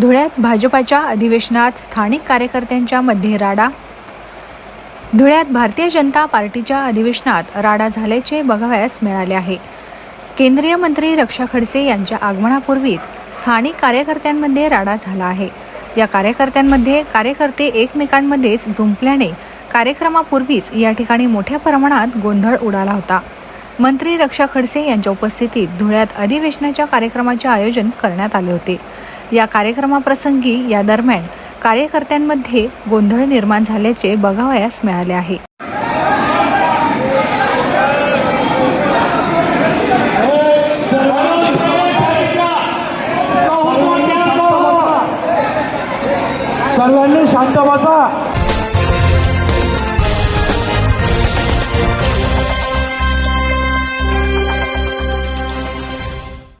धुळ्यात भाजपाच्या अधिवेशनात स्थानिक कार्यकर्त्यांच्या मध्ये राडा. धुळ्यात भारतीय जनता पार्टीच्या अधिवेशनात राडा झाल्याचे बघावयास मिळाले आहे. केंद्रीय मंत्री रक्षा खडसे यांच्या आगमनापूर्वीच स्थानिक कार्यकर्त्यांमध्ये राडा झाला आहे. या कार्यकर्त्यांमध्ये कार्यकर्ते एकमेकांमध्येच झुंपल्याने कार्यक्रमापूर्वीच या ठिकाणी मोठ्या प्रमाणात गोंधळ उडाला होता. मंत्री रक्षा खडसे यांच्या उपस्थितीत धुळ्यात अधिवेशनाच्या कार्यक्रमाचे आयोजन करण्यात आले होते. या कार्यक्रमाप्रसंगी या दरम्यान कार्यकर्त्यांमध्ये गोंधळ निर्माण झाल्याचे बघावयास मिळाले आहे. सर्वांनी शांत बसा.